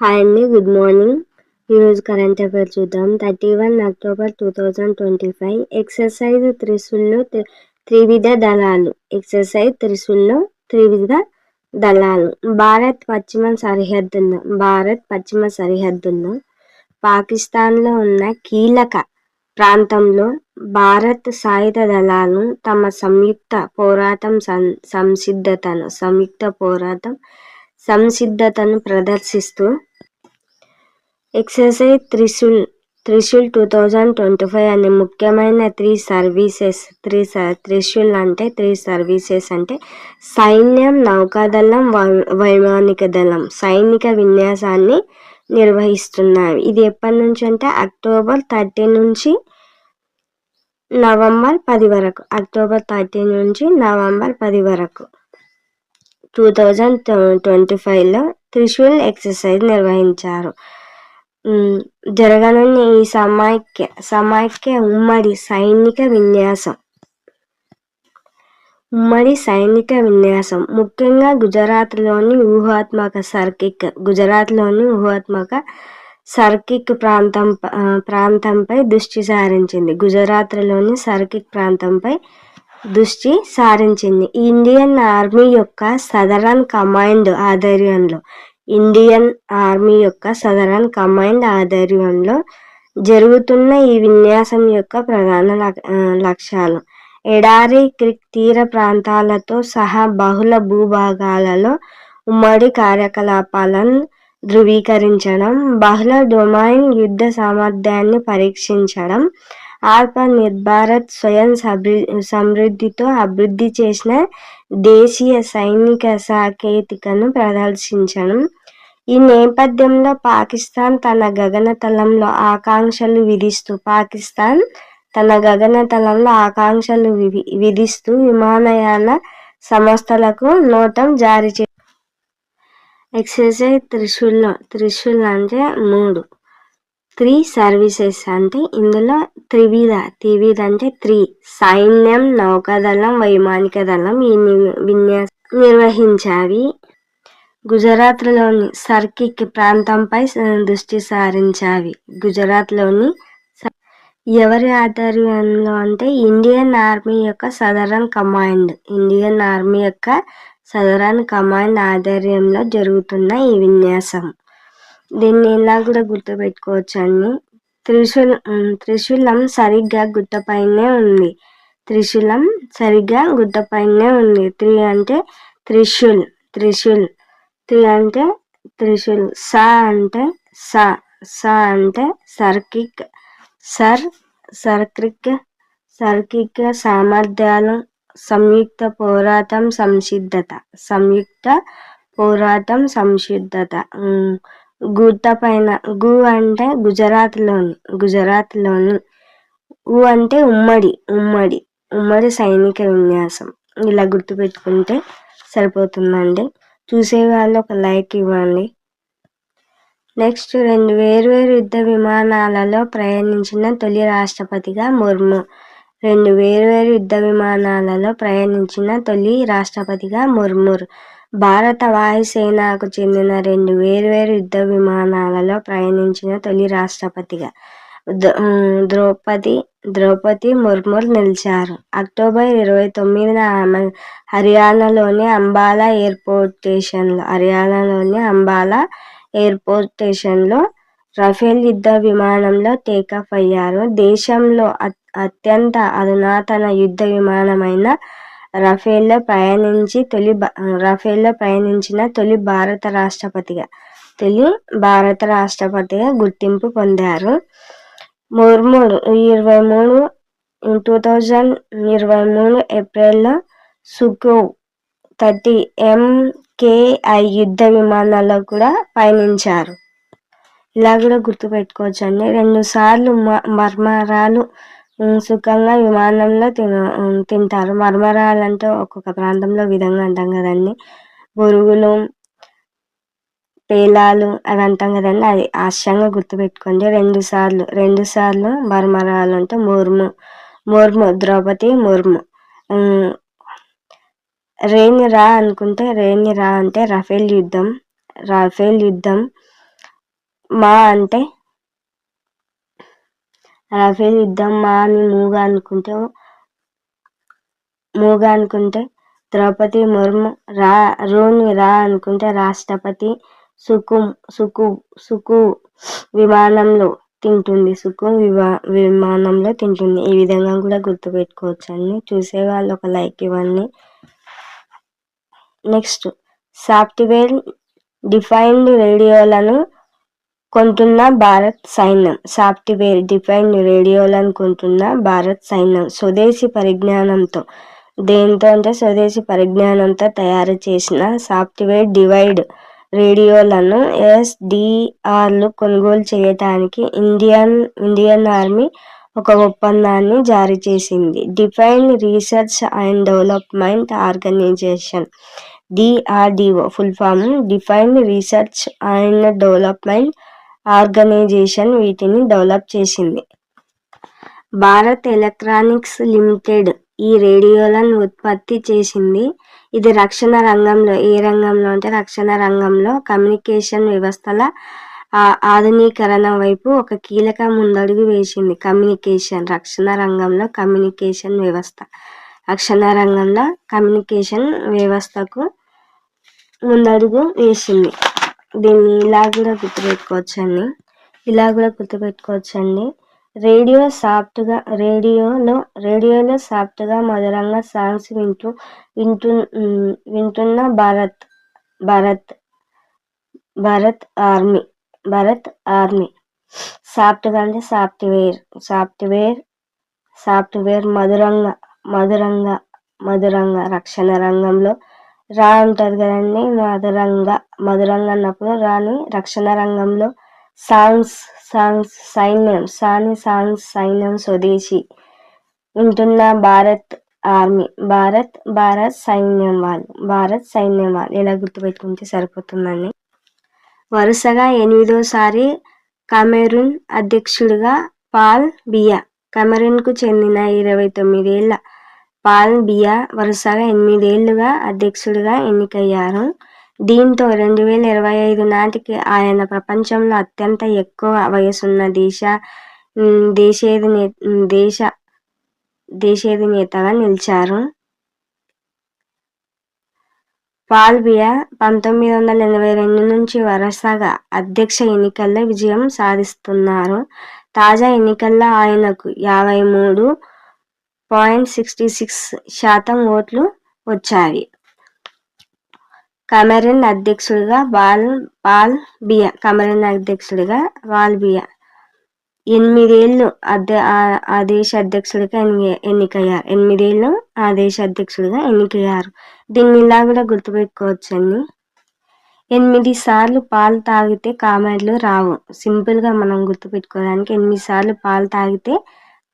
Hi అండి good morning ఈరోజు current affair చూద్దాం. Thirty one October two thousand twenty five exercise త్రిశూల్లో త్రివిధ దళాలు. ఎక్సర్సైజ్ త్రిశూల్లో త్రివిధ దళాలు. భారత్ పశ్చిమ సరిహద్దును భారత్ పశ్చిమ సరిహద్దును పాకిస్తాన్లో ఉన్న కీలక ప్రాంతంలో భారత్ సాయుధ దళాలు తమ సంయుక్త పోరాటం సంసిద్ధతను సంయుక్త పోరాటం సంసిద్ధతను ప్రదర్శిస్తూ exercise Trishul Trishul two thousand twenty five అనే ముఖ్యమైన త్రీ సర్వీసెస్ త్రీ త్రిశూల్ అంటే త్రీ సర్వీసెస్ అంటే సైన్యం నౌకాదళం వైమానిక దళం సైనిక విన్యాసాన్ని నిర్వహిస్తున్నాయి. ఇది ఎప్పటి నుంచి అంటే అక్టోబర్ థర్టీ నుంచి నవంబర్ పది వరకు అక్టోబర్ థర్టీ నుంచి నవంబర్ పది వరకు. టూ థౌజండ్ ట్వంటీ ఫైవ్లో త్రిశూల్ ఎక్సర్సైజ్ నిర్వహించారు. జరగనున్న ఈ సమైక్య సమైక్య ఉమ్మడి సైనిక విన్యాసం. ఉమ్మడి సైనిక విన్యాసం. ముఖ్యంగా గుజరాత్లోని ఊహాత్మక సర్కిక్ గుజరాత్లోని ఊహాత్మక సర్కిక్ ప్రాంతం ప్రాంతంపై దృష్టి సారించింది. గుజరాత్లోని సర్కిక్ ప్రాంతంపై దృష్టి సారించింది. ఇండియన్ ఆర్మీ యొక్క సదరన్ కమాండ్ ఆధ్వర్యంలో ఇండియన్ ఆర్మీ యొక్క సదరన్ కమాండ్ ఆధ్వర్యంలో జరుగుతున్న ఈ విన్యాసం యొక్క ప్రధాన లక్ష్యాలు. ఎడారి క్రిక్ తీర ప్రాంతాలతో సహా బహుళ భూభాగాలలో ఉమ్మడి కార్యకలాపాలను ధృవీకరించడం బహుళ డొమైన్ యుద్ధ సామర్థ్యాన్ని పరీక్షించడం ఆత్మనిర్భారత్ స్వయం సమృద్ధితో అభివృద్ధి చేసిన దేశీయ సైనిక సాంకేతికను ప్రదర్శించడం. ఈ నేపథ్యంలో పాకిస్తాన్ తన గగనతలంలో ఆకాంక్షలు విధిస్తూ పాకిస్తాన్ తన గగనతలంలో ఆకాంక్షలు విధిస్తూ విమానయాన సంస్థలకు నోటం జారీ చే ఎక్సర్సైజ్ త్రిశూల్లో త్రిశూల్ అంటే మూడు త్రీ సర్వీసెస్ అంటే ఇందులో త్రివిధ త్రివిధ అంటే త్రీ. సైన్యం నౌకాదళం వైమానిక దళం ఈ విన్యాస నిర్వహించావి. గుజరాత్లోని సర్కిక్ ప్రాంతంపై దృష్టి సారించావి. గుజరాత్లోని ఎవరి ఆధ్వర్యంలో అంటే ఇండియన్ ఆర్మీ యొక్క సదరన్ కమాండ్. ఇండియన్ ఆర్మీ యొక్క సదరన్ కమాండ్ ఆధ్వర్యంలో జరుగుతున్న ఈ విన్యాసం. దీన్ని ఇలా కూడా గుర్తుపెట్టుకోవచ్చు అండి త్రిశూల్ త్రిశూలం సరిగ్గా గుట్టపైనే ఉంది. త్రిశూలం సరిగ్గా గుట్టపైనే ఉంది. త్రి అంటే త్రిశూల్ త్రిశూల్. త్రి అంటే త్రిశూల్ స అంటే స స అంటే సర్కిక్ సర్ సర్క్రిక్ సర్కిక్ సామర్థ్యాలు సంయుక్త పోరాటం సంసిద్ధత సంయుక్త పోరాటం సంసిద్ధత. గుట్ట పైన గు అంటే గుజరాత్లోని గుజరాత్లోని. ఉ అంటే ఉమ్మడి ఉమ్మడి ఉమ్మడి సైనిక విన్యాసం. ఇలా గుర్తుపెట్టుకుంటే సరిపోతుందండి. చూసే వాళ్ళు ఒక లైక్ ఇవ్వండి. నెక్స్ట్ రెండు వేర్వేరు యుద్ధ విమానాలలో ప్రయాణించిన తొలి రాష్ట్రపతిగా ముర్ము. రెండు వేర్వేరు యుద్ధ విమానాలలో ప్రయాణించిన తొలి రాష్ట్రపతిగా ముర్ముర్. భారత వాయుసేనకు చెందిన రెండు వేర్వేరు యుద్ధ విమానాలలో ప్రయాణించిన తొలి రాష్ట్రపతిగా ద్రౌపది ద్రౌపది ముర్ముర్ నిలిచారు. అక్టోబర్ ఇరవై తొమ్మిదిన ఆమె హర్యానాలోని అంబాలా ఎయిర్పోర్ట్ స్టేషన్లో హర్యానాలోని అంబాలా ఎయిర్పోర్ట్ స్టేషన్లో రఫేల్ యుద్ధ విమానంలో టేకాఫ్ అయ్యారు. దేశంలో అత్యంత అధునాతన యుద్ధ విమానమైన రఫేల్లో ప్రయాణించి తొలి రఫేల్లో ప్రయాణించిన తొలి భారత రాష్ట్రపతిగా తొలి భారత రాష్ట్రపతిగా గుర్తింపు పొందారు. ముర్ము ఇరవై మూడు టూ థౌజండ్ ఇరవై మూడు ఏప్రిల్లో సుకో థర్టీ ఎంకేఐ యుద్ధ విమానాల్లో కూడా పయనించారు. ఇలా కూడా గుర్తుపెట్టుకోవచ్చు అండి రెండుసార్లు మర్మరాలు సుఖంగా విమానంలో తిన తింటారు. మరమరాలంటే ఒక్కొక్క ప్రాంతంలో విధంగా అంటాం కదండి. బొరుగులు పేలాలు అవి అంటాం కదండి. అది ఆశయంగా గుర్తుపెట్టుకోండి. రెండు సార్లు రెండు సార్లు మరమరాలు అంటే ముర్ము. ముర్ము ద్రౌపది ముర్ము. రేణి రా అనుకుంటే రేణి రా అంటే రఫేల్ యుద్ధం రఫేల్ యుద్ధం మా అంటే రాఫెల్ యుద్ధం మా అని మూగా అనుకుంటే మూగా అనుకుంటే ద్రౌపది ముర్ము రా రోని రా అనుకుంటే రాష్ట్రపతి సుకు సుకు సుకు విమానంలో తింటుంది సుకు వివా విమానంలో తింటుంది. ఈ విధంగా కూడా గుర్తుపెట్టుకోవచ్చు అండి చూసే వాళ్ళు ఒక లైక్ ఇవ్వండి. నెక్స్ట్ సాఫ్ట్వేర్ డిఫైన్డ్ రేడియోలను కొంటున్న భారత్ సైన్యం సాఫ్ట్వేర్ డిఫైన్డ్ రేడియోలను కొంటున్న భారత్ సైన్యం స్వదేశీ పరిజ్ఞానంతో దేంతో అంటే స్వదేశీ పరిజ్ఞానంతో తయారు చేసిన సాఫ్ట్వేర్ డివైడ్ రేడియోలను ఎస్డిఆర్లు కొనుగోలు చేయటానికి ఇండియన్ ఇండియన్ ఆర్మీ ఒక ఒప్పందాన్ని జారీ చేసింది. Defined research and development organisation DRDO full form defined research and development organisation వీటిని డెవలప్ చేసింది. భారత్ ఎలక్ట్రానిక్స్ లిమిటెడ్ ఈ రేడియోలను ఉత్పత్తి చేసింది. ఇది రక్షణ రంగంలో ఏ రంగంలో అంటే రక్షణ రంగంలో కమ్యూనికేషన్ వ్యవస్థల ఆధునీకరణ వైపు ఒక కీలక ముందడుగు వేసింది. కమ్యూనికేషన్ రక్షణ రంగంలో కమ్యూనికేషన్ వ్యవస్థ. రక్షణ రంగంలో కమ్యూనికేషన్ వ్యవస్థకు ముందడుగు వేసింది. దీన్ని ఇలా కూడా గుర్తుపెట్టుకోవచ్చండి. ఇలా కూడా గుర్తుపెట్టుకోవచ్చండి. రేడియో సాఫ్ట్గా రేడియోలో రేడియోలో సాఫ్ట్గా మధురంగా సాంగ్స్ వింటూ వింటు వింటున్న భారత్ భారత్ భారత్ ఆర్మీ భారత్ ఆర్మీ. సాఫ్ట్గా అంటే సాఫ్ట్వేర్ సాఫ్ట్వేర్ సాఫ్ట్వేర్ మధురంగా మధురంగా మధురంగా రక్షణ రంగంలో రా ఉంటుంది కదండి మధురంగా మధురంగా అన్నప్పుడు రాని రక్షణ రంగంలో సాంగ్స్ సాంగ్స్ సైన్యం సాని సాంగ్స్ సైన్యం స్వదేశీ ఉంటున్న భారత్ ఆర్మీ భారత్ భారత్ సైన్యం వాళ్ళు భారత్ సైన్యం వాళ్ళు. ఇలా గుర్తుపెట్టుకుంటే సరిపోతుందండి. వరుసగా ఎనిమిదోసారి కమెరూన్ అధ్యక్షుడిగా పాల్ బియా. కమెరూన్కు చెందిన ఇరవై తొమ్మిదేళ్ళ పాల్ బియా వరుసగా ఎనిమిదేళ్ళుగా అధ్యక్షుడిగా ఎన్నికయ్యారు. దీంతో రెండు వేల ఇరవై ఐదు నాటికి ఆయన ప్రపంచంలో అత్యంత ఎక్కువ వయసున్న దేశ దేశేది దేశ దేశాధినేతగా నిలిచారు. పాల్ బియా పంతొమ్మిది వందల ఎనభై రెండు నుంచి వరుసగా అధ్యక్ష ఎన్నికల్లో విజయం సాధిస్తున్నారు. తాజా ఎన్నికల్లో ఆయనకు యాభై మూడు పాయింట్ సిక్స్టీ సిక్స్ శాతం ఓట్లు వచ్చాయి. కమెరన్ అధ్యక్షుడిగా బాల్ పాల్ బియా కమెరన్ అధ్యక్షుడిగా వాల్ బియా. ఎనిమిదేళ్ళు అధ్య ఆ దేశ అధ్యక్షుడిగా ఎన్ని ఎన్నికయ్యారు. ఎనిమిదేళ్ళు ఆ దేశ అధ్యక్షుడిగా ఎన్నికయ్యారు. దీన్ని ఇలా కూడా గుర్తుపెట్టుకోవచ్చండి. ఎనిమిది సార్లు పాలు తాగితే కామెడ్లు రావు. సింపుల్గా మనం గుర్తుపెట్టుకోవడానికి ఎనిమిది సార్లు పాలు తాగితే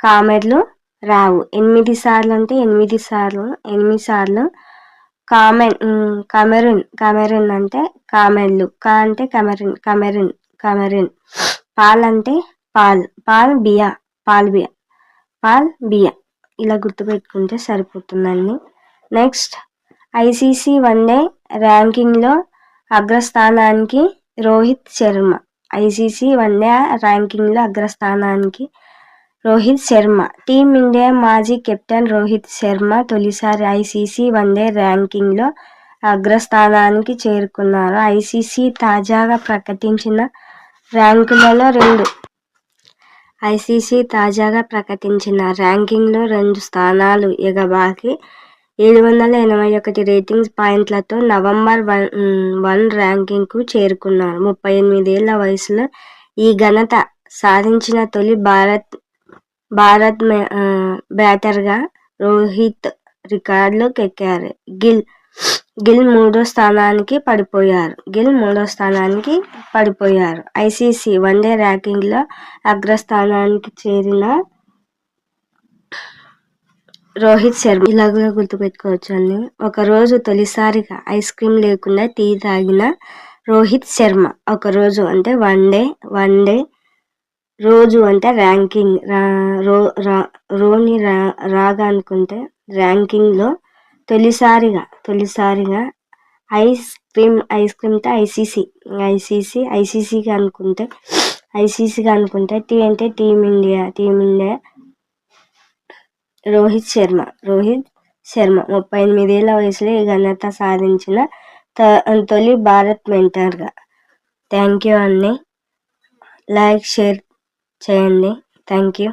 కామెడ్లు రావు. ఎనిమిది సార్లు అంటే ఎనిమిది సార్లు ఎనిమిది సార్లు కామెన్ కమెరున్ కమెరున్ అంటే కామెల్లు కా అంటే కమెరిన్ కమెరిన్ కమెరిన్. పాల్ అంటే Paul. Paul Biya Paul Biya Paul Biya ఇలా గుర్తుపెట్టుకుంటే సరిపోతుందండి. నెక్స్ట్ ఐసీసీ వన్డే ర్యాంకింగ్లో అగ్రస్థానానికి Rohit Sharma. ICC one day ర్యాంకింగ్లో అగ్రస్థానానికి రోహిత్ శర్మ. టీమిండియా మాజీ కెప్టెన్ రోహిత్ శర్మ తొలిసారి ఐసీసీ వన్డే ర్యాంకింగ్లో అగ్రస్థానానికి చేరుకున్నారు. ఐసీసీ తాజాగా ప్రకటించిన ర్యాంకులలో రెండు. ఐసీసీ తాజాగా ప్రకటించిన ర్యాంకింగ్లో రెండు స్థానాలు ఎగబాకి ఏడు వందల ఎనభై ఒకటి రేటింగ్స్ పాయింట్లతో నవంబర్ వన్ వన్ ర్యాంకింగ్కు చేరుకున్నారు. ముప్పై ఎనిమిదేళ్ళ వయసులో ఈ ఘనత సాధించిన తొలి భారత్ భారత్ బ్యాటర్గా రోహిత్ రికార్డులోకి ఎక్కారు గిల్ గిల్ మూడో స్థానానికి పడిపోయారు. గిల్ మూడో స్థానానికి పడిపోయారు. ఐసీసీ వన్డే ర్యాంకింగ్లో అగ్రస్థానానికి చేరిన రోహిత్ శర్మ ఇలా కూడా గుర్తుపెట్టుకోవచ్చు అండి. ఒకరోజు తొలిసారిగా ఐస్ క్రీమ్ లేకుండా టీ తాగిన రోహిత్ శర్మ ఒకరోజు అంటే వన్ డే వన్ డే రోజు అంటే ర్యాంకింగ్ రో రోని రా రాగా అనుకుంటే ర్యాంకింగ్లో తొలిసారిగా తొలిసారిగా ఐస్ క్రీమ్ ఐస్ క్రీమ్తో ఐసీసీ ఐసీసీ ఐసీసీగా అనుకుంటే ఐసీసీగా అనుకుంటే టీ అంటే team India team India Rohit Sharma Rohit Sharma ముప్పై ఎనిమిదేళ్ళ వయసులో ఈ ఘనత సాధించిన త- తొలి భారత్ మెంటర్గా. థ్యాంక్ యూ అన్నీ లైక్ షేర్ చేయండి. Thank you